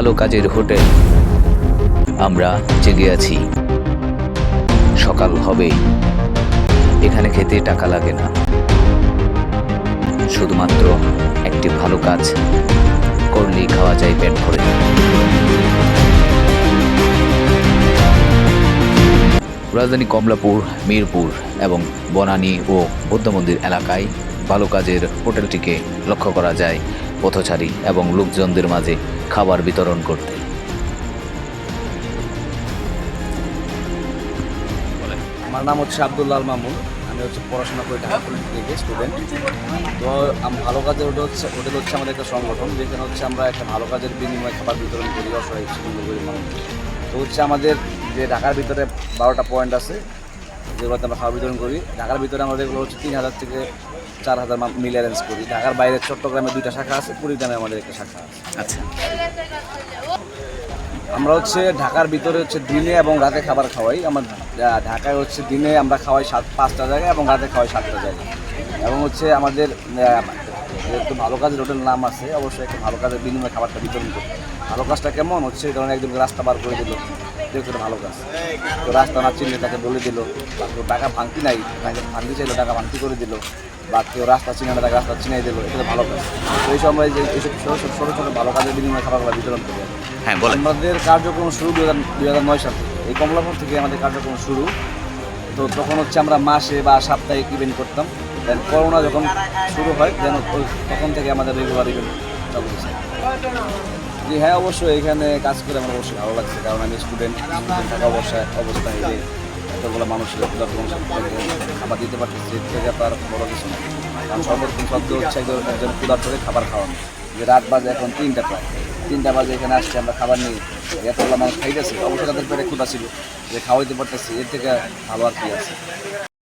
ভালো কাজের হোটেল। আমরা জেগে আছি। সকাল হবে। এখানে খেতে টাকা লাগে না। শুধুমাত্র একটি ভালো কাজ। করলেই খাওয়া যায় পেট ভরে। রাজধানী কমলাপুর, মিরপুর এবং বনানী ও বৌদ্ধ মন্দির এলাকায় ভালো কাজের হোটেলটিকে লক্ষ্য করা যায়। পথচারী এবং লোকজনদের মাঝে খাবার বিতরণ করতে। আমার নাম হচ্ছে আব্দুল্লাহ মামুন। আমি হচ্ছে পড়াশোনা করি ঢাকা কলেজ থেকে স্টুডেন্ট তো ভালো কাজের হোটেল হচ্ছে হোটেল হচ্ছে আমাদের একটা সংগঠন, যেখানে হচ্ছে আমরা একটা ভালো কাজের বিনিময়ে খাবার বিতরণ করি, অসহায় তো হচ্ছে আমাদের যে ঢাকার ভিতরে বারোটা পয়েন্ট আছে যেগুলোতে আমরা খাবার বিতরণ করি ঢাকার ভিতরে আমরা এগুলো হচ্ছে তিন হাজার থেকে চার হাজার মিল অ্যারেঞ্জ করি। ঢাকার বাইরে চট্টগ্রামে দুইটা শাখা আছে কুড়িগ্রামে আমাদের একটা শাখা আছে। আচ্ছা। আমরা হচ্ছে ঢাকার ভিতরে হচ্ছে দিনে এবং রাতে খাবার খাওয়াই। আমার ঢাকায় হচ্ছে দিনে আমরা খাওয়াই সাত পাঁচটা জায়গায় এবং রাতে খাওয়াই সাতটা জায়গায়। এবং হচ্ছে আমাদের একটু ভালো কাজের হোটেল নাম আছে অবশ্যই একটা ভালো কাজের বিনিময়ে খাবারটা বিতরণ করি। ভালো কাজটা কেমন? হচ্ছে ধরুন একজন রাস্তা বার করে দিল। দেখতে একটা ভালো কাজ তো রাস্তা না চিনলে তাকে বলে দিল বা কেউ টাকা ভাঙতি নাই ভাঙতি চাইলো টাকা ভাঙতি করে দিল বা কেউ রাস্তা চিনে না তাকে রাস্তা চিনাই দিল এটা ভালো কাজ। তো এই সময় যে এইসব ছোটো ছোটো ছোটো ছোটো ভালো কাজের বিনিময়ে খাবারগুলো বিতরণ করি হ্যাঁ আমাদের কার্যক্রম শুরু দুই হাজার হাজার নয় সাল থেকে। এই কমলাপুর থেকে আমাদের কার্যক্রম শুরু। তো তখন হচ্ছে আমরা মাসে বা সাপ্তাহিক ইভেন্ট করতাম। দেন করোনা যখন শুরু হয় দেন তখন থেকে আমাদের রেগুলার ইভেন্ট চালু হয়েছে। জি হ্যাঁ অবশ্যই এখানে কাজ করে আমার অবশ্যই ভালো লাগছে, কারণ আমি স্টুডেন্ট থাকা অবস্থায় অবস্থায় যে এতগুলো মানুষের খাবার দিতে পারতেছি থেকে তার বড় কিছু না। কারণ সর্বপ্রথম শব্দ হচ্ছে একজন একজন ক্ষুধার্তকে খাবার খাওয়ানো। যে রাত বাজে এখন তিনটা প্রায়, তিনটা বাজে এখানে আসছে আমরা খাবার নিই এতগুলো মানুষ খাইতেছি অবশ্যই তাদের পেটে ক্ষুধা ছিল, যে খাওয়াইতে পারতেছি, এর থেকে ভালো আর কি আছে।